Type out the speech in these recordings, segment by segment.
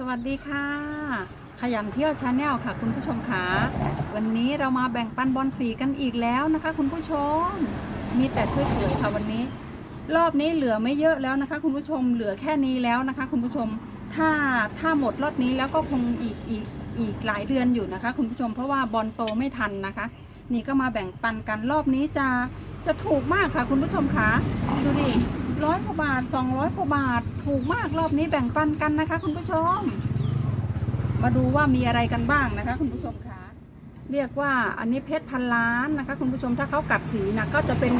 สวัสดีค่ะ ขยันเที่ยวชาแนลค่ะ คุณผู้ชมค่ะวันนี้เรามาแบ่งปันบอลสีกันอีกแล้วนะคะ คุณผู้ชม มีแต่สวยๆค่ะวันนี้ รอบนี้เหลือไม่เยอะแล้วนะคะ คุณผู้ชมเหลือแค่นี้แล้วนะคะ คุณผู้ชมถ้าถ้าหมดรอบนี้แล้วก็คงอีกอีกอีกหลายเดือนอยู่นะคะ คุณผู้ชมเพราะว่าบอลโตไม่ทันนะคะ นี่ก็มาแบ่งปันกันรอบนี้จะจะถูกมากค่ะ คุณผู้ชมค่ะดูดิร้อยกว่าบาท200กว่าบาท ถูกมากรอบนี้แบ่งปันกันนะคะ คุณผู้ชม มาดูว่ามีอะไรกันบ้างนะคะ คุณผู้ชมคะเรียกว่าอันนี้เพชรพันล้านนะคะ คุณผู้ชมถ้าเขากัดสีนะก็จะเป็น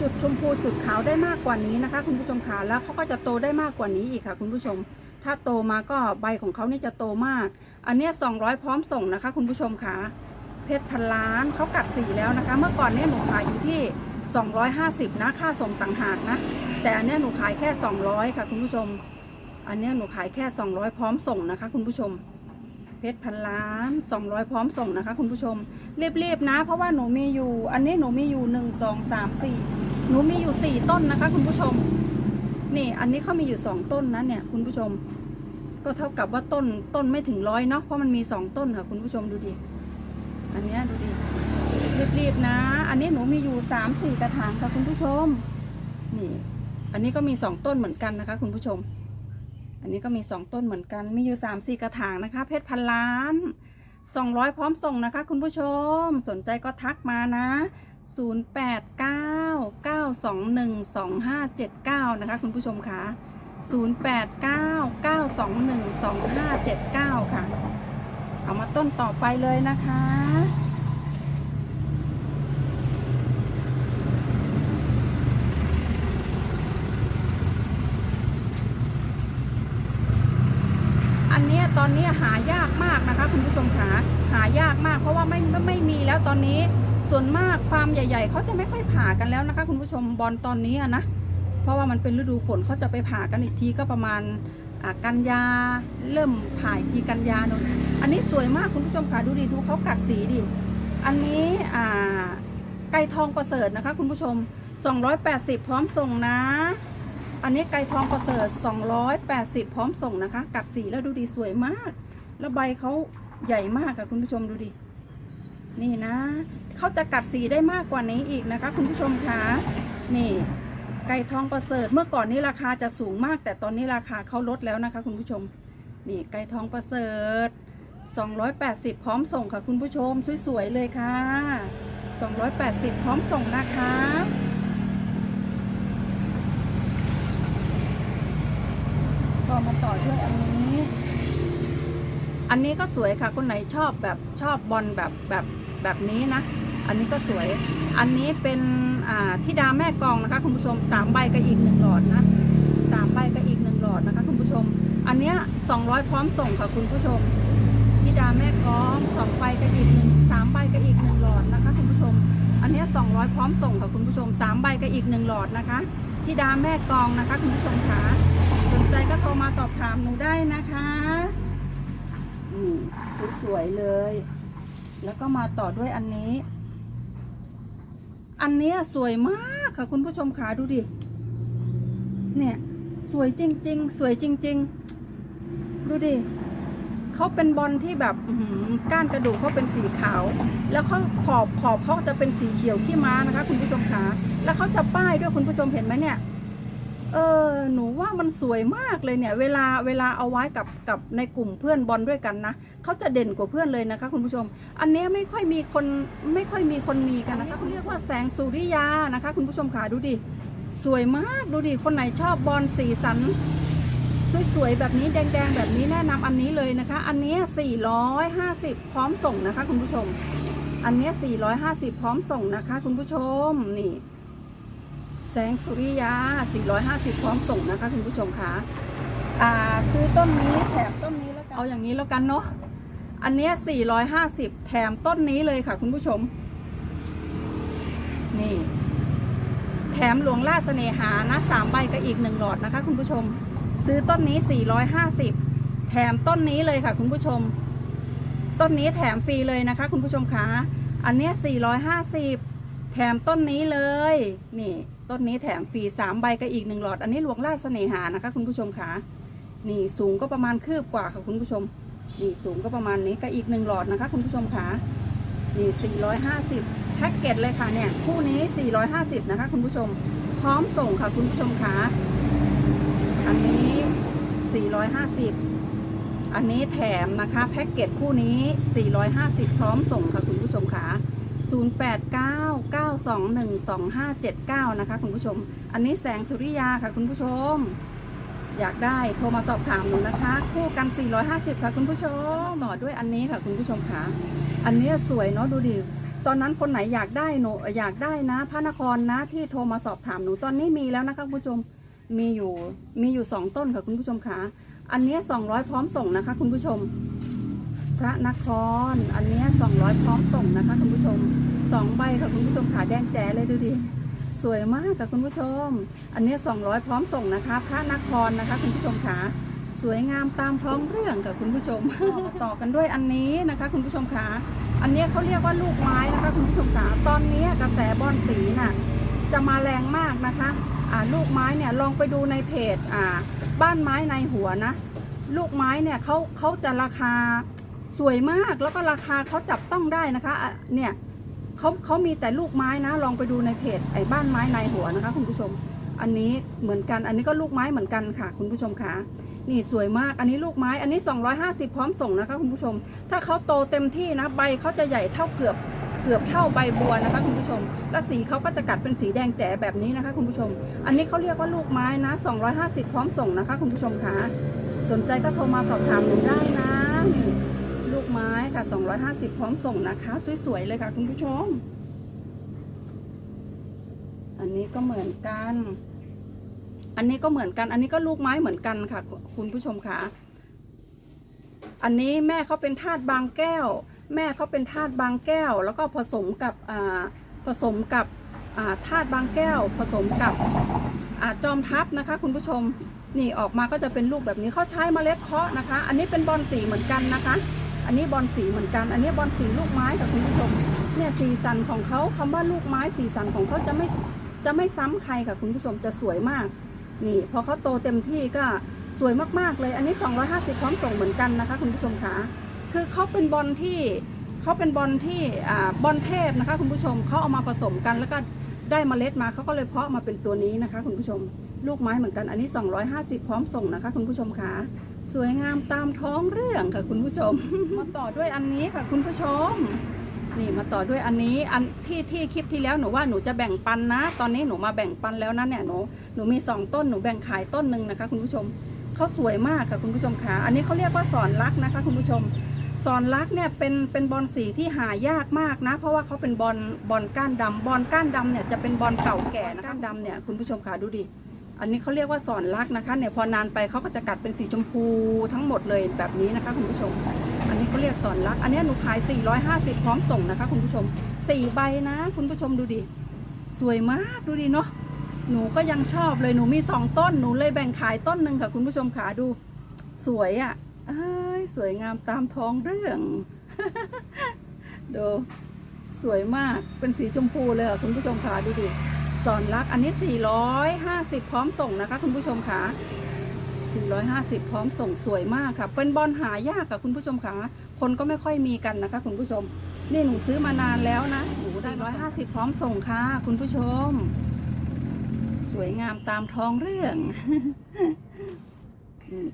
จุดชมพูจุดขาวได้มากกว่านี้นะคะ คุณผู้ชมคะแล้วเขาก็จะโตได้มากกว่านี้อีกค่ะ คุณผู้ชม ถ้าโตมาก็ใบของเขานี่จะโตมาก อันเนี้สองร้อยพร้อมส่งนะคะ คุณผู้ชมคะเพชรพันล้านเขากัดสีแล้วนะคะ เมื่อก่อนเนี่ยหนูขายอยู่ที่ 250 นะค่าส่งต่างหากนะ แต่อันเนี้ยหนูขายแค่ 200 ค่ะคุณผู้ชม อันเนี้ยหนูขายแค่ 200 พร้อมส่งนะคะ คุณผู้ชม เพชรพันล้าน 200 พร้อมส่งนะคะ คุณผู้ชมรีบๆนะ เพราะว่าหนูมีอยู่ อันนี้หนูมีอยู่ 1 2 3 4 หนูมีอยู่ 4 ต้นนะคะ คุณผู้ชม นี่อันนี้เขามีอยู่ 2 ต้นนะเนี่ยคุณผู้ชม ก็เท่ากับว่าต้นต้นไม่ถึงร้อยเนาะเพราะมันมี 2 ต้นค่ะ คุณผู้ชมดูดิอันเนี้ยดูดิรีบๆนะ อันนี้หนูมีอยู่ 3 4 กระถางค่ะคุณผู้ชมนี่ อันนี้ก็มีสองต้นเหมือนกันนะคะ คุณผู้ชม อันนี้ก็มีสองต้นเหมือนกัน มีอยู่สามสี่กระถางนะคะ เพชรพันล้านสองร้อยพร้อมส่งนะคะ คุณผู้ชม สนใจก็ทักมานะศูนย์แปดเก้าเก้าสองหนึ่งสองห้าเจ็ดเก้านะคะ คุณผู้ชมคะศูนย์แปดเก้าเก้าสองหนึ่งสองห้าเจ็ดเก้าค่ะ เอามาต้นต่อไปเลยนะคะ อันเนี้ยตอนนี้หายากมากนะคะ คุณผู้ชมคะหายากมาก เพราะว่าไม่ไม่ไม่มีแล้วตอนนี้ส่วนมากฟาร์มใหญ่ ๆเขาจะไม่ค่อยผ่ากันแล้วนะคะ คุณผู้ชมบอลตอนนี้นะเพราะว่ามันเป็นฤดูฝนเขาจะไปผ่ากันอีกทีก็ประมาณกันยาเริ่มผ่าอีกทีกันยาเนอะอันนี้สวยมากคุณผู้ชมค่ะดูดิดูเขากัดสีดิอันนี้อ่าไก่ทองประเสริฐนะคะ คุณผู้ชม 280 พร้อมส่งนะ อันนี้ไก่ทองประเสริฐ 280 พร้อมส่งนะคะ กัดสีแล้วดูดีสวยมาก แล้วใบเขาใหญ่มากค่ะคุณผู้ชมดูดิ นี่นะ เขาจะกัดสีได้มากกว่านี้อีกนะคะ คุณผู้ชมคะนี่ ไก่ทองประเสริฐ เมื่อก่อนนี้ราคาจะสูงมาก แต่ตอนนี้ราคาเขาลดแล้วนะคะ คุณผู้ชม นี่ไก่ทองประเสริฐ 280 พร้อมส่งค่ะคุณผู้ชม สวยๆเลยค่ะ 280 พร้อมส่งนะคะ ก็มาต่อด้วยอันนี้ อันนี้ก็สวยค่ะคนไหนชอบแบบชอบบอลแบบแบบแบบนี้นะ อันนี้ก็สวย อันนี้เป็นอ่าที่ดาแม่กองนะคะคุณผู้ชมสามใบกับอีกหนึ่งหลอดนะสามใบกับอีกหนึ่งหลอดนะคะคุณผู้ชม อันเนี้ยสองร้อยพร้อมส่งค่ะคุณผู้ชมที่ดาแม่กองสองใบกับอีกหนึ่งสามใบกับอีกหนึ่งหลอดนะคะคุณผู้ชม อันเนี้สองร้อยพร้อมส่งค่ะคุณผู้ชมสามใบกับอีกหนึ่งหลอดนะคะที่ดาแม่กองนะคะคุณผู้ชมค่ะ นใจก็โทรมาสอบถามหนูได้นะคะนี่สวยๆเลย แล้วก็มาต่อด้วยอันนี้ อันนี้สวยมากค่ะคุณผู้ชมขาดูดิ เนี่ย สวยจริง ๆ สวยจริง ๆ ดูดิเขาเป็นบอลที่แบบก้านกระดูกเขาเป็นสีขาว แล้วเขาขอบขอบเขาจะเป็นสีเขียวขี้ม้านะคะ คุณผู้ชมขาแล้วเขาจะป้ายด้วยคุณผู้ชมเห็นไหมเนี่ย เออหนูว่ามันสวยมากเลยเนี่ย เวลาเวลาเอาไว้กับกับในกลุ่มเพื่อนบอลด้วยกันนะเขาจะเด่นกว่าเพื่อนเลยนะคะ คุณผู้ชม อันนี้ไม่ค่อยมีคนไม่ค่อยมีคนมีกันนะคะเขาเรียกว่าแสงสุริยานะคะ คุณผู้ชมค่ะดูดิสวยมากดูดิคนไหนชอบบอลสีสันสวยๆแบบนี้แดงๆ แบบนี้แนะนำอันนี้เลยนะคะ อันนี้ย450 พร้อมส่งนะคะ คุณผู้ชม อันนี้ย450 พร้อมส่งนะคะ คุณผู้ชมนี่ แสงสุริยา 450 พร้อมส่งนะคะคุณผู้ชมคะอ่าซื้อต้นนี้แถมต้นนี้แล้วกัน เอาอย่างนี้แล้วกันเนาะ อันเนี้ย450 แถมต้นนี้เลยค่ะคุณผู้ชม นี่ แถมหลวงราชเสน่หานะสามใบกับอีกหนึ่งหลอดนะคะคุณผู้ชม ซื้อต้นนี้ 450 แถมต้นนี้เลยค่ะคุณผู้ชม ต้นนี้แถมฟรีเลยนะคะคุณผู้ชมคะ อันเนี้ย450 แถมต้นนี้เลย นี่ ต้นนี้แถมฟรีสามใบกับอีกหนึ่งหลอด อันนี้หลวงราชเสน่หานะคะ คุณผู้ชมคะนี่สูงก็ประมาณคืบกว่าค่ะคุณผู้ชม นี่สูงก็ประมาณนี้ก็อีกหนึ่งหลอดนะคะ คุณผู้ชมค่ะนี่450แพ็กเกจเลยค่ะเนี่ยคู่นี้ 450 นะคะ คุณผู้ชม พร้อมส่งค่ะคุณผู้ชมค่ะอันนี้ 450 อันนี้แถมนะคะแพ็กเกจคู่นี้ 450 พร้อมส่งค่ะคุณผู้ชมค่ะ 0899212579 นะคะคุณผู้ชม อันนี้แสงสุริยาค่ะคุณผู้ชม อยากได้โทรมาสอบถามหนูนะคะ คู่กัน 450 ค่ะคุณผู้ชมต่อด้วยอันนี้ค่ะคุณผู้ชมค่ะ อันนี้สวยเนาะดูดิตอนนั้นคนไหนอยากได้หนูอยากได้นะ พระนครนะที่โทรมาสอบถามหนูตอนนี้มีแล้วนะคะคุณผู้ชมมีอยู่มีอยู่สองต้นค่ะคุณผู้ชมค่ะอันนี้ 200 พร้อมส่งนะคะ คุณผู้ชม พระนคร อันนี้200พร้อมส่งนะคะคุณผู้ชมสองใบค่ะคุณผู้ชมขาแดงแจ๋เลยดูดิสวยมากค่ะคุณผู้ชม อันนี้200พร้อมส่งนะคะ พระนครนะคะ คุณผู้ชมค่ะสวยงามตามท้องเรื่องค่ะคุณผู้ชม ต่อกันด้วยอันนี้นะคะ คุณผู้ชมค่ะอันนี้เขาเรียกว่าลูกไม้นะคะ คุณผู้ชมค่ะตอนนี้กระแสบอลสีน่ะจะมาแรงมากนะคะอ่าลูกไม้เนี่ยลองไปดูในเพจอ่าบ้านไม้ในหัวนะ ลูกไม้เนี่ยเขาเขาจะราคา สวยมากแล้วก็ราคาเขาจับต้องได้นะคะเนี่ยเขาเขามีแต่ลูกไม้นะ ลองไปดูในเพจไอ้บ้านไม้ในหัวนะคะ คุณผู้ชม อันนี้เหมือนกัน อันนี้ก็ลูกไม้เหมือนกันค่ะ คุณผู้ชมค่ะนี่สวยมาก อันนี้ลูกไม้ อันนี้ 250 พร้อมส่งนะคะ คุณผู้ชม ถ้าเขาโตเต็มที่นะ ใบเขาจะใหญ่เท่าเกือบเกือบเท่าใบบัวนะคะ คุณผู้ชม และสีเขาก็จะกัดเป็นสีแดงแจ๋แบบนี้นะคะ คุณผู้ชม อันนี้เขาเรียกว่าลูกไม้นะ 250 พร้อมส่งนะคะ คุณผู้ชมค่ะสนใจก็โทรมาสอบถามหนูได้นะ กไม้ค่ะ 250 พร้อมส่งนะคะ สวย ๆ เลยค่ะ คุณผู้ชม อันนี้ก็เหมือนกัน อันนี้ก็เหมือนกัน อันนี้ก็ลูกไม้เหมือนกันค่ะ คุณผู้ชมค่ะ อันนี้แม่เขาเป็นธาตุบางแก้ว แม่เขาเป็นธาตุบางแก้ว แล้วก็ผสมกับอ่าผสมกับอ่าธาตุบางแก้ว ผสมกับอ่าจอมทัพนะคะ คุณผู้ชมนี่ออกมาก็จะเป็นลูกแบบนี้เขาใช้เมล็ดเพาะนะคะ อันนี้เป็นบอลสีเหมือนกันนะคะ อันนี้บอลสีเหมือนกัน อันนี้บอลสีลูกไม้ค่ะคุณผู้ชม เนี่ยสีสันของเขาคำว่าลูกไม้สีสันของเขาจะไม่จะไม่ซ้ำใครค่ะคุณผู้ชมจะสวยมาก นี่พอเขาโตเต็มที่ก็สวยมากๆเลย อันนี้ 250พร้อมส่งเหมือนกันนะคะ คุณผู้ชมคะคือเขาเป็นบอลที่เขาเป็นบอลที่บอลเทพนะคะ คุณผู้ชมเขาเอามาผสมกันแล้วก็ได้เมล็ดมาเขาก็เลยเพาะมาเป็นตัวนี้นะคะ คุณผู้ชม ลูกไม้เหมือนกันอันนี้ 250 พร้อมส่งนะคะ คุณผู้ชมคะ สวยงามตามท้องเรื่องค่ะคุณผู้ชม มาต่อด้วยอันนี้ค่ะคุณผู้ชม นี่มาต่อด้วยอันนี้อันที่ที่คลิปที่แล้วหนูว่าหนูจะแบ่งปันนะ ตอนนี้หนูมาแบ่งปันแล้วนะเนี่ยหนูหนูมีสองต้นหนูแบ่งขายต้นหนึ่งนะคะ คุณผู้ชมเขาสวยมากค่ะคุณผู้ชมค่ะอันนี้เขาเรียกว่าสอนรักนะคะ คุณผู้ชมสอนรักเนี่ยเป็นเป็นบอลสีที่หายากมากนะ เพราะว่าเขาเป็นบอลบอลก้านดำบอลก้านดำเนี่ยจะเป็นบอลเก่าแก่นะก้านดำเนี่ยคุณผู้ชมค่ะดูดิ อันนี้เขาเรียกว่าสอนรักนะคะเนี่ยพอนานไปเขาก็จะกัดเป็นสีชมพูทั้งหมดเลยแบบนี้นะคะคุณผู้ชม อันนี้เขาเรียกสอนรัก อันนี้หนูขาย 450 พร้อมส่งนะคะ คุณผู้ชม4ใบนะ คุณผู้ชมดูดิสวยมากดูดิเนาะหนูก็ยังชอบเลยหนูมี 2 ต้นหนูเลยแบ่งขายต้นหนึ่งค่ะ คุณผู้ชมขาดูสวยอะ่ะสวยงามตามท้องเรื่องดูสวยมากเป็นสีชมพูเลยค่ะคุณผู้ชมขาดูดิ สอนรักอันนี้ 450 พร้อมส่งนะคะคุณผู้ชมขา450 พร้อมส่งสวยมากค่ะ เป็นบอลหายากค่ะคุณผู้ชมค่ะ คนก็ไม่ค่อยมีกันนะคะคุณผู้ชม นี่หนูซื้อมานานแล้วนะหนูได้150 พร้อมส่งค่ะ คุณผู้ชม สวยงามตามท้องเรื่อง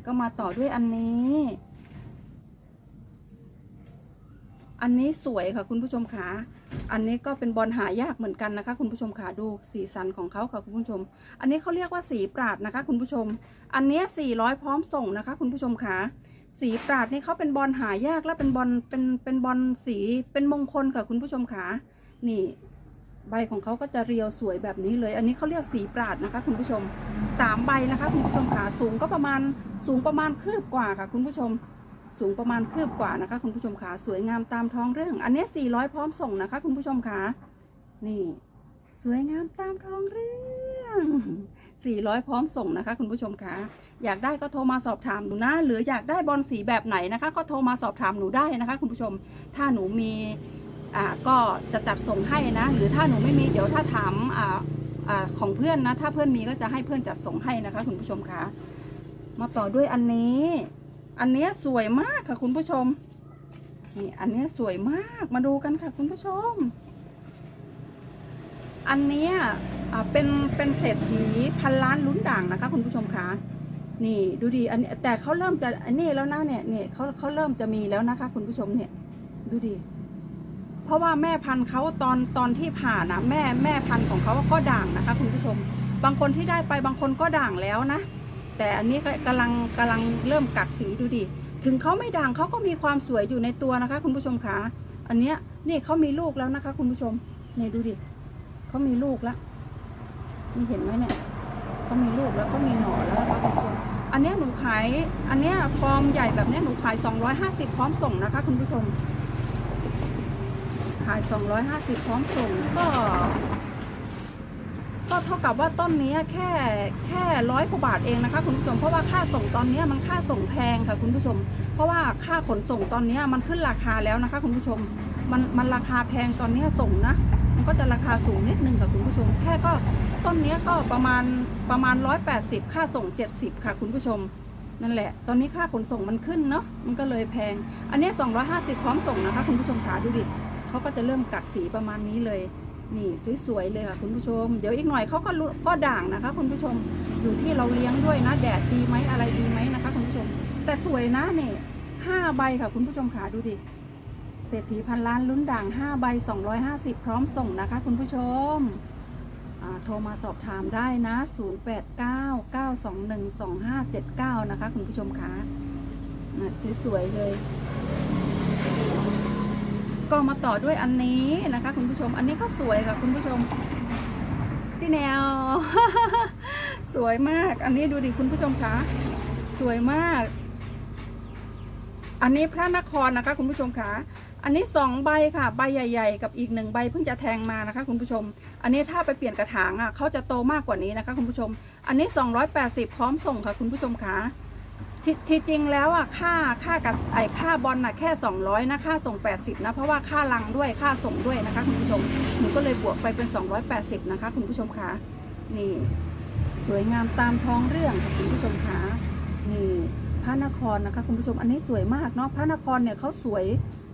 ก็มาต่อด้วยอันนี้ อันนี้สวยค่ะคุณผู้ชมค่ะ อันนี้ก็เป็นบอลหายากเหมือนกันนะคะ คุณผู้ชมค่ะดูสีสันของเขาค่ะคุณผู้ชม อันนี้เขาเรียกว่าสีปราดนะคะ คุณผู้ชม อันนี้400 พร้อมส่งนะคะ คุณผู้ชมค่ะสีปราดนี่เขาเป็นบอลหายากและเป็นบอลเป็นเป็นบอลสีเป็นมงคลค่ะคุณผู้ชมค่ะนี่ใบของเขาก็จะเรียวสวยแบบนี้เลย อันนี้เขาเรียกสีปราดนะคะ คุณผู้ชมสามใบนะคะ คุณผู้ชมค่ะสูงก็ประมาณสูงประมาณคืบกว่าค่ะ คุณผู้ชม สูงประมาณคืบกว่านะคะ คุณผู้ชมค่ะสวยงามตามท้องเรื่อง อันนี้ 400 พร้อมส่งนะคะ คุณผู้ชมค่ะนี่ สวยงามตามท้องเรื่อง 400 พร้อมส่งนะคะ คุณผู้ชมคะอยากได้ก็โทรมาสอบถามหนูนะหรืออยากได้บอลสีแบบไหนนะคะ ก็โทรมาสอบถามหนูได้นะคะ คุณผู้ชม ถ้าหนูมีอ่าก็จะจัดส่งให้นะ หรือถ้าหนูไม่มีเดี๋ยวถ้าถามอ่าอ่าของเพื่อนนะ ถ้าเพื่อนมีก็จะให้เพื่อนจัดส่งให้นะคะ คุณผู้ชมคะมาต่อด้วยอันนี้ อันเนี้ยสวยมากค่ะคุณผู้ชม นี่อันเนี้ยสวยมากมาดูกันค่ะคุณผู้ชม อันเนี้ยอ่าเป็นเป็นเศรษฐีพันล้านลุ้นด่างนะคะ คุณผู้ชมคะนี่ดูดีอันนี้แต่เขาเริ่มจะอันนี้แล้วนะเนี่ยเนี่ยเขาเขาเริ่มจะมีแล้วนะคะ คุณผู้ชมเนี่ย ดูดี เพราะว่าแม่พันธุ์เขาตอนตอนที่ผ่านะแม่แม่พันธุ์ของเขาก็ด่างนะคะ คุณผู้ชม บางคนที่ได้ไปบางคนก็ด่างแล้วนะ แต่อันนี้ก็กำลังกำลังเริ่มกัดสีดูดิ ถึงเขาไม่ด่างเขาก็มีความสวยอยู่ในตัวนะคะ คุณผู้ชมคะอันเนี้ยนี่เขามีลูกแล้วนะคะ คุณผู้ชมเนี่ยดูดิเขามีลูกแล้วนี่เห็นไหมเนี่ยเขามีลูกแล้วก็มีหน่อแล้วนะคะคุณผู้ชมอันเนี้ยหนูขายอันเนี้ยฟอร์มใหญ่แบบเนี้ยหนูขาย 250 พร้อมส่งนะคะ คุณผู้ชม ขาย 250 พร้อมส่งก็ ก็เท่ากับว่าต้นนี้แค่แค่ร้อยกว่าบาทเองนะคะคุณผู้ชมเพราะว่าค่าส่งตอนนี้มันค่าส่งแพงค่ะคุณผู้ชม เพราะว่าค่าขนส่งตอนนี้มันขึ้นราคาแล้วนะคะ คุณผู้ชมมันมันราคาแพงตอนนี้ส่งนะมันก็จะราคาสูงนิดนึงค่ะคุณผู้ชม แค่ก็ต้นนี้ก็ประมาณประมาณ 180 ค่าส่ง 70 ค่ะ คุณผู้ชมนั่นแหละ ตอนนี้ค่าขนส่งมันขึ้นเนาะมันก็เลยแพง อันนี้ 250 พร้อมส่งนะคะ คุณผู้ชมขาดูดิเขาก็จะเริ่มกัดสีประมาณนี้เลย นี่สวยๆเลยค่ะคุณผู้ชม เดี๋ยวอีกหน่อยเขาก็ก็ด่างนะคะ คุณผู้ชมอยู่ที่เราเลี้ยงด้วยนะแดดดีไหมอะไรดีไหมนะคะ คุณผู้ชม แต่สวยนะเนี่ยห้าใบค่ะคุณผู้ชมขาดูดิเศรษฐีพันล้านลุ้นด่างห้าใบสองร้อยห้าสิบพร้อมส่งนะคะ คุณผู้ชมโทรมาสอบถามได้นะศูนย์แปดเก้าเก้าสองหนึ่งสองห้าเจ็ดเก้านะคะ คุณผู้ชมคะสวยๆเลย ก็มาต่อด้วยอันนี้นะคะ คุณผู้ชม อันนี้ก็สวยค่ะ คุณผู้ชมที่แนว สวยมาก อันนี้ดูดิคุณผู้ชมคะสวยมาก อันนี้พระนครนะคะ คุณผู้ชมคะอันนี้สองใบค่ะ ใบใหญ่ ๆ กับอีกหนึ่งใบเพิ่งจะแทงมานะคะ คุณผู้ชม อันนี้ถ้าไปเปลี่ยนกระถางอะเขาจะโตมากกว่านี้นะคะ คุณผู้ชม อันนี้ 280 พร้อมส่งค่ะ คุณผู้ชมคะ ทที่จริงแล้วอะค่าค่ากับไอค่าบอลน่ะแค่ 200นะค่าส่ง 80นะเพราะว่าค่าลังด้วยค่าส่งด้วยนะคะคุณผู้ชมหนูก็เลยบวกไปเป็น 280 นะคะ คุณผู้ชมคะนี่ สวยงามตามท้องเรื่องค่ะคุณผู้ชมคะนี่พระนครนะคะ คุณผู้ชมอันนี้สวยมากเนาะพระนครเนี่ยเขาสวย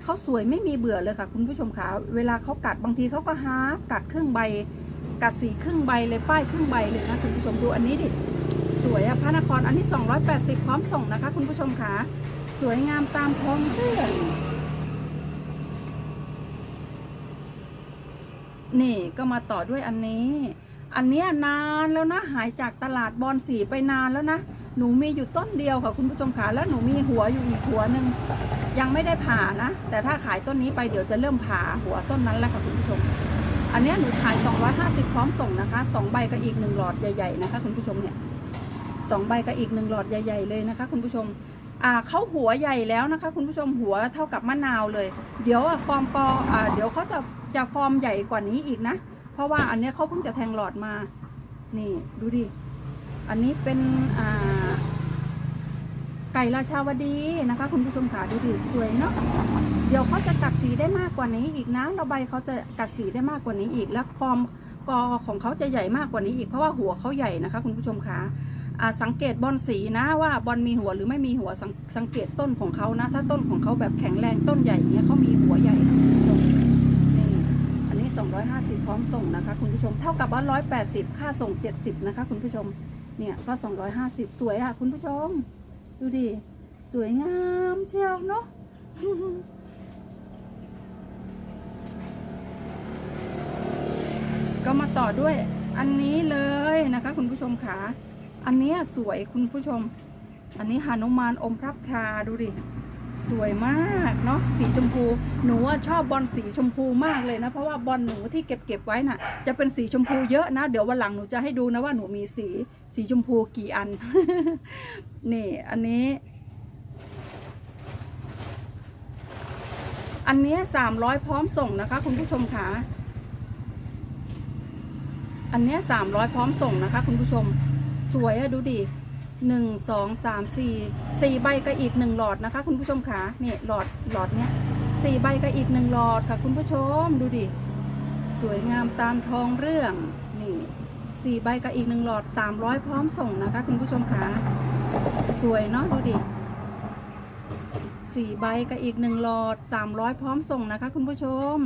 เขาสวยไม่มีเบื่อเลยค่ะ คุณผู้ชมคะเวลาเขากัดบางทีเขาก็ฮาร์กัดครึ่งใบ กัดสีครึ่งใบเลยป้ายครึ่งใบเลยนะคุณผู้ชมดูอันนี้ดิ สวยอะพระนครอันนี้280 พร้อมส่งนะคะ คุณผู้ชมคะสวยงามตามท้องเรื่องนี่ก็มาต่อด้วยอันนี้ อันเนี้ยนานแล้วนะ หายจากตลาดบอลสีไปนานแล้วนะ หนูมีอยู่ต้นเดียวค่ะคุณผู้ชมขาแล้วหนูมีหัวอยู่อีกหัวหนึ่งยังไม่ได้ผ่านะ แต่ถ้าขายต้นนี้ไปเดี๋ยวจะเริ่มผ่าหัวต้นนั้นแล้วค่ะคุณผู้ชม อันเนี้ยหนูขาย 250 พร้อมส่งนะคะสองใบกับอีกหนึ่งหลอดใหญ่ ๆ นะคะ คุณผู้ชมเนี่ย สองใบกับอีกหนึ่งหลอดใหญ่ๆเลยนะคะ คุณผู้ชมอ่าเขาหัวใหญ่แล้วนะคะ คุณผู้ชมหัวเท่ากับมะนาวเลย เดี๋ยวอะฟอร์มกออ่าเดี๋ยวเขาจะจะฟอร์มใหญ่กว่านี้อีกนะ เพราะว่าอันนี้เขาเพิ่งจะแทงหลอดมา นี่ดูดิ อันนี้เป็นอ่าไก่ราชาวดีนะคะ คุณผู้ชมขาดูดิสวยเนาะเดี๋ยวเขาจะกัดสีได้มากกว่านี้อีกนะเราใบเขาจะกัดสีได้มากกว่านี้อีก แล้วฟอร์มกอของเขาจะใหญ่มากกว่านี้อีกเพราะว่าหัวเขาใหญ่นะคะ คุณผู้ชมคะอ่า สังเกตบอลสีนะว่าบอลมีหัวหรือไม่มีหัวสสังเกตต้นของเขานะ ถ้าต้นของเขาแบบแข็งแรงต้นใหญ่เนี้ยเขามีหัวใหญ่ค่ะคุณผู้ชมนี่อันนี้ 250 พร้อมส่งนะคะ คุณผู้ชมเท่ากับว่า 180 ค่าส่ง 70 นะคะ คุณผู้ชมเนี่ยก็ 250 สวยอะ คุณผู้ชม ดูดิสวยงามเชียวเนาะก็มาต่อด้วยอันนี้เลยนะคะ คุณผู้ชมขา อันนี้สวยคุณผู้ชม อันนี้หานุมานอมพระพราดูดิ สวยมากเนาะสีชมพู หนูว่าชอบบอลสีชมพูมากเลยนะ เพราะว่าบอลหนูที่เก็บเก็บไว้น่ะ จะเป็นสีชมพูเยอะนะ เดี๋ยววันหลังหนูจะให้ดูนะว่าหนูมีสีสีชมพูกี่อัน นี่ อันนี้ อันนี้สามร้อยพร้อมส่งนะคะ คุณผู้ชมค่ะอันเนี้สามร้อยพร้อมส่งนะคะ คุณผู้ชม สวยอะดูดิหนึ่งสองสามสี่สี่ใบก็อีกหนึ่งหลอดนะคะ คุณผู้ชมค่ะนี่หลอดหลอดเนี้ยสี่ใบก็อีกหนึ่งหลอดค่ะ คุณผู้ชมดูดิสวยงามตามทองเรื่องนี่สี่ใบก็อีกหนึ่งหลอดสามร้อยพร้อมส่งนะคะ คุณผู้ชมค่ะสวยเนาะดูดิสี่ใบกับอีกหนึ่งหลอดสามร้อยพร้อมส่งนะคะ คุณผู้ชม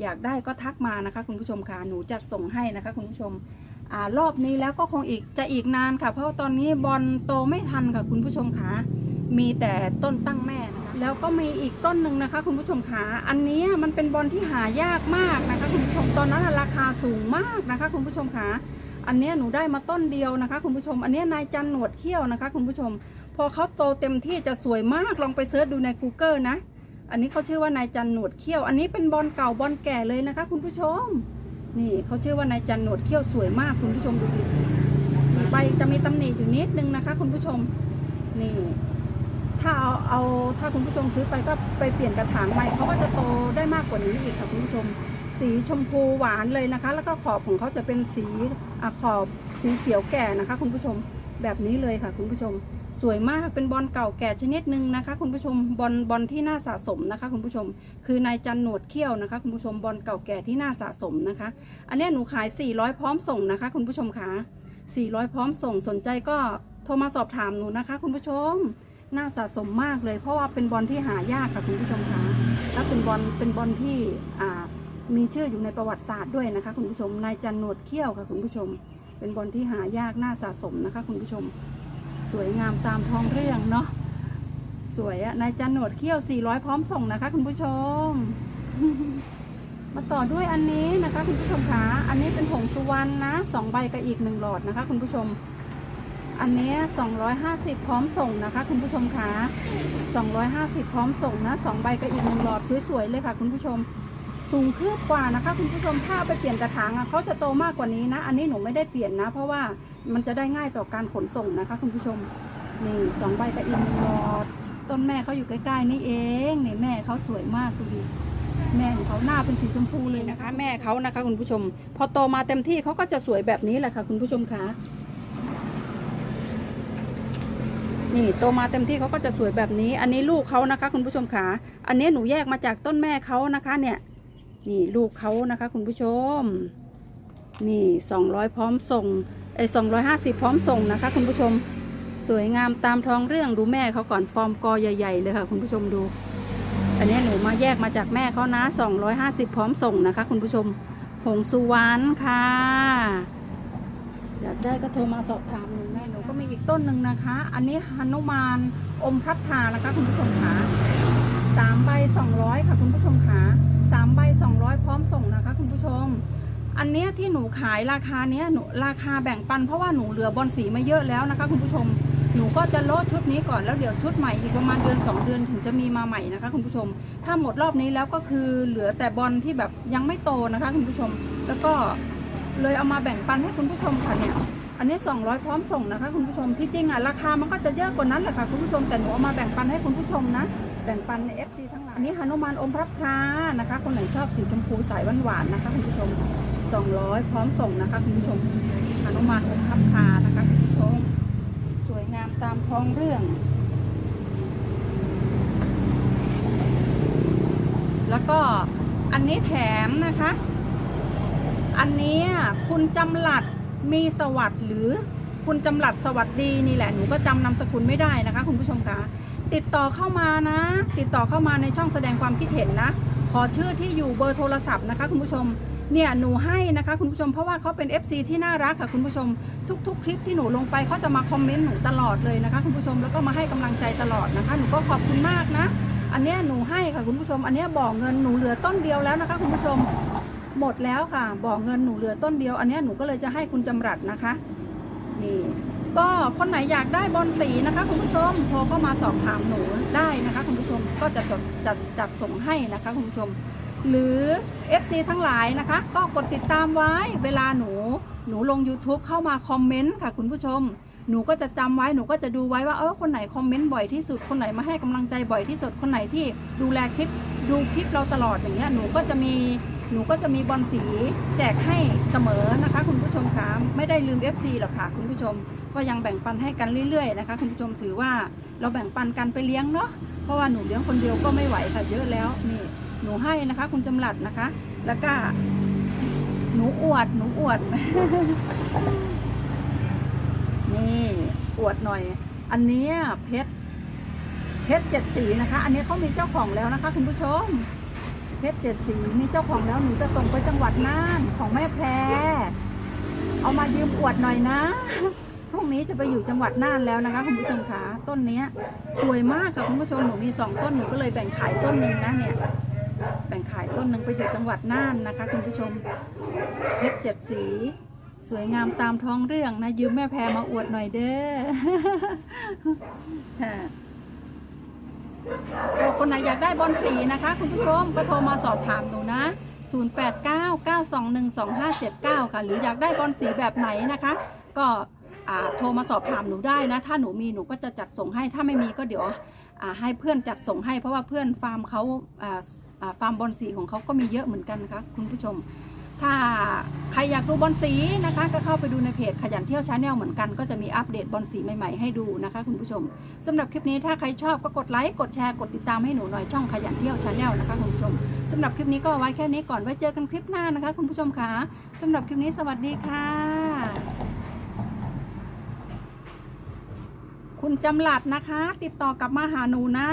อยากได้ก็ทักมานะคะ คุณผู้ชมค่ะหนูจัดส่งให้นะคะ คุณผู้ชม อรอบนี้แล้วก็คงอีกจะอีกนานค่ะ เพราะตอนนี้บอลโตไม่ทันค่ะคุณผู้ชมค่ะมีแต่ต้นตั้งแม่นะคะแล้วก็มีอีกต้นหนึ่งนะคะ คุณผู้ชมค่ะอันนี้มันเป็นบอลที่หายากมากนะคะ คุณผู้ชมตอนนั้นราคาสูงมากนะคะ คุณผู้ชมค่ะอันนี้หนูได้มาต้นเดียวนะคะ คุณผู้ชม อันนี้นายจันหนวดเขี้ยวนะคะ คุณผู้ชม พอเขาโตเต็มที่จะสวยมากลองไปเสิร์ชดูใน Google นะ อันนี้เขาชื่อว่านายจันหนวดเขี้ยว อันนี้เป็นบอลเก่าบอลแก่เลยนะคะ คุณผู้ชม นี่เขาชื่อว่านายจันหนวดเขี้ยวสวยมากคุณผู้ชมดูดินี่ใบจะมีตำหนิอยู่นิดนึงนะคะ คุณผู้ชมนี่ ถ้าเอาเอาถ้าคุณผู้ชมซื้อไปก็ไปเปลี่ยนกระถางใหม่เขาก็จะโตได้มากกว่านี้อีกค่ะคุณผู้ชม สีชมพูหวานเลยนะคะ แล้วก็ขอบของเขาจะเป็นสีอขอบสีเขียวแก่นะคะ คุณผู้ชมแบบนี้เลยค่ะ คุณผู้ชม สวยมากเป็นบอลเก่าแก่ชนิดหนึ่งนะคะ คุณผู้ชมบอลบอลที่น่าสะสมนะคะ คุณผู้ชม คือนายจันหนวดเขี้ยวนะคะ คุณผู้ชมบอลเก่าแก่ที่น่าสะสมนะคะ อันนี้หนูขาย 400 พร้อมส่งนะคะ คุณผู้ชมคะ400 พร้อมส่งสนใจก็โทรมาสอบถามหนูนะคะ คุณผู้ชมน่าสะสมมากเลย เพราะว่าเป็นบอลที่หายากค่ะคุณผู้ชมคะแล้วเป็นบอลเป็นบอลที่มีชื่ออยู่ในประวัติศาสตร์ด้วยนะคะ คุณผู้ชมนายจันหนวดเขี้ยวค่ะคุณผู้ชม เป็นบอลที่หายากน่าสะสมนะคะ คุณผู้ชม สวยงามตามท้องเรื่องเนาะสวยอะนายจันหนวดเขี้ยว 400 พร้อมส่งนะคะ คุณผู้ชม มาต่อด้วยอันนี้นะคะ คุณผู้ชมคะอันนี้เป็นผงสุวรรณนะสองใบกับอีกหนึ่งหลอดนะคะ คุณผู้ชม อันนี้ 250 พร้อมส่งนะคะ คุณผู้ชมคะ250 พร้อมส่งนะสองใบกับอีกหนึ่งหลอดสวยๆเลยค่ะ คุณผู้ชม สูงคืบกว่านะคะ คุณผู้ชมถ้าไปเปลี่ยนกระถางอะเขาจะโตมากกว่านี้นะ อันนี้หนูไม่ได้เปลี่ยนนะ เพราะว่ามันจะได้ง่ายต่อการขนส่งนะคะ คุณผู้ชมนี่สองใบกับอีกหนึ่งหลอดต้นแม่เขาอยู่ใกล้ๆนี่เองนี่แม่เขาสวยมากดูดิแม่ของเขาหน้าเป็นสีชมพูเลยนะคะ แม่เขานะคะ คุณผู้ชม พอโตมาเต็มที่เขาก็จะสวยแบบนี้แหละค่ะ คุณผู้ชมคะนี่โตมาเต็มที่เขาก็จะสวยแบบนี้ อันนี้ลูกเขานะคะ คุณผู้ชมคะอันนี้หนูแยกมาจากต้นแม่เขานะคะ เนี่ย นี่ลูกเขานะคะ คุณผู้ชม นี่สองร้อยพร้อมส่งไอ้สองร้อยห้าสิบพร้อมส่งนะคะ คุณผู้ชม สวยงามตามท้องเรื่องดูแม่เขาก่อนฟอร์มกอใหญ่ ๆ เลยค่ะ คุณผู้ชมดู อันนี้หนูมาแยกมาจากแม่เขานะ250พร้อมส่งนะคะ คุณผู้ชมหงสุวรรณค่ะอยากได้ก็โทรมาสอบถามหนูแม่หนูก็มีอีกต้นหนึ่งนะคะ อันนี้หนุมานอมพระพานะคะ คุณผู้ชมค่ะสามใบ200ค่ะ คุณผู้ชมค่ะ สามใบ200 พร้อมส่งนะคะ คุณผู้ชม อันเนี้ยที่หนูขายราคาเนี้ยหนูราคาแบ่งปันเพราะว่าหนูเหลือบอลสีมาเยอะแล้วนะคะ คุณผู้ชมหนูก็จะลดชุดนี้ก่อนแล้วเดี๋ยวชุดใหม่อีกประมาณเดือนสองเดือนถึงจะมีมาใหม่นะคะ คุณผู้ชม ถ้าหมดรอบนี้แล้วก็คือเหลือแต่บอลที่แบบยังไม่โตนะคะ คุณผู้ชม แล้วก็เลยเอามาแบ่งปันให้คุณผู้ชมค่ะเนี่ยอันนี้ 200 พร้อมส่งนะคะ คุณผู้ชมที่จริงอะราคามันก็จะเยอะกว่านั้นแหละค่ะคุณผู้ชมแต่หนูเอามาแบ่งปันให้คุณผู้ชมนะ แบ่งปันใน FC ทั้งหลายอันนี้หนุมานอมพระพรานะคะ คนไหนชอบสีชมพูสายหวานๆนะคะคุณผู้ชม 200 พร้อมส่งนะคะคุณผู้ชมหนุมานอมพระพรานะคะคุณผู้ชม สวยงามตามท้องเรื่อง แล้วก็อันนี้แถมนะคะ อันนี้คุณจำหลัดมีสวัสดิ์หรือคุณจำหลัดสวัสดีนี่แหละหนูก็จำนามสกุลไม่ได้นะคะ คุณผู้ชมคะ ติดต่อเข้ามานะ ติดต่อเข้ามาในช่องแสดงความคิดเห็นนะ ขอชื่อที่อยู่เบอร์โทรศัพท์นะคะ คุณผู้ชมเนี่ยหนูให้นะคะคุณผู้ชมเพราะว่าเขาเป็น FC ที่น่ารักค่ะคุณผู้ชม ทุก ๆ คลิปที่หนูลงไปเขาจะมาคอมเมนต์หนูตลอดเลยนะคะคุณผู้ชมแล้วก็มาให้กำลังใจตลอดนะคะหนูก็ขอบคุณมากนะ อันเนี้ยหนูให้ค่ะคุณผู้ชม อันเนี้ยบอกเงินหนูเหลือต้นเดียวแล้วนะคะ คุณผู้ชมหมดแล้วค่ะบอกเงินหนูเหลือต้นเดียว อันเนี้ยหนูก็เลยจะให้คุณจำรัดนะคะนี่ ก็คนไหนอยากได้บอลสีนะคะคุณผู้ชมโทรเข้ามาสอบถามหนูได้นะคะคุณผู้ชมก็จะจดจัดจัดส่งให้นะคะคุณผู้ชม หรือ FC ทั้งหลายนะคะ ก็กดติดตามไว้เวลาหนูหนูลง YouTube เข้ามาคอมเมนต์ค่ะคุณผู้ชม หนูก็จะจำไว้หนูก็จะดูไว้ว่าเออคนไหนคอมเมนต์บ่อยที่สุดคนไหนมาให้กำลังใจบ่อยที่สุดคนไหนที่ดูแลคลิปดูคลิปเราตลอดอย่างเงี้ยหนูก็จะมีหนูก็จะมีบอลสีแจกให้เสมอนะคะ คุณผู้ชมคะไม่ได้ลืม FC หรอกค่ะคุณผู้ชม ก็ยังแบ่งปันให้กันเรื่อยๆนะคะ คุณผู้ชมถือว่าเราแบ่งปันกันไปเลี้ยงเนาะเพราะว่าหนูเลี้ยงคนเดียวก็ไม่ไหวค่ะเยอะแล้วนี่หนูให้นะคะ คุณจำหลัดนะคะ แล้วก็ หนูอวดหนูอวด นี่อวดหน่อย อันนี้เพชรเพชรเจ็ดสีนะคะ อันนี้เขามีเจ้าของแล้วนะคะ คุณผู้ชมเพชรเจ็ดสีมีเจ้าของแล้วหนูจะส่งไปจังหวัดน่านของแม่แพร เอามายืมอวดหน่อยนะ พรุ่งนี้จะไปอยู่จังหวัดน่านแล้วนะคะคุณผู้ชมคะต้นนี้สวยมากค่ะคุณผู้ชมหนูมีสองต้นหนูก็เลยแบ่งขายต้นหนึ่งนะเนี่ยแบ่งขายต้นหนึ่งไปอยู่จังหวัดน่านนะคะ คุณผู้ชมเพชรเจ็ดสี สวยงามตามท้องเรื่องนะยืมแม่แพรมาอวดหน่อยเด้อค่ะคนไหนอยากได้บอลสีนะคะ คุณผู้ชมก็โทรมาสอบถามหนูนะ 0899212579 ค่ะ หรืออยากได้บอลสีแบบไหนนะคะ ก็ โทรมาสอบถามหนูได้นะ ถ้าหนูมีหนูก็จะจัดส่งให้ ถ้าไม่มีก็เดี๋ยวให้เพื่อนจัดส่งให้ เพราะว่าเพื่อนฟาร์มเขาฟาร์มบอลสีของเขาก็มีเยอะเหมือนกันนะคะคุณผู้ชม ถ้าใครอยากดูบอลสีนะคะ ก็เข้าไปดูในเพจขยันเที่ยวชาแนลเหมือนกัน ก็จะมีอัปเดตบอลสีใหม่ๆให้ดูนะคะ คุณผู้ชมสำหรับคลิปนี้ถ้าใครชอบก็กดไลค์กดแชร์กดติดตามให้หนูหน่อยช่องขยันเที่ยวชาแนลนะคะคุณผู้ชมสำหรับคลิปนี้ก็ไว้แค่นี้ก่อนไว้เจอกันคลิปหน้านะคะ คุณผู้ชมคะสำหรับคลิปนี้สวัสดีค่ะ คุณจำหลัดนะคะ ติดต่อกลับมาหาหนูนะ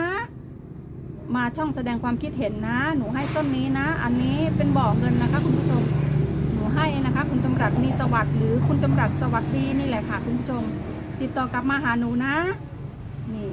มาช่องแสดงความคิดเห็นนะ หนูให้ต้นนี้นะ อันนี้เป็นบ่อเงินนะคะ คุณผู้ชม หนูให้นะคะ คุณจำหลัดมีสวัสดิ์หรือคุณจำหลัดสวัสดีนี่แหละค่ะ คุณผู้ชม ติดต่อกลับมาหาหนูนะ นี่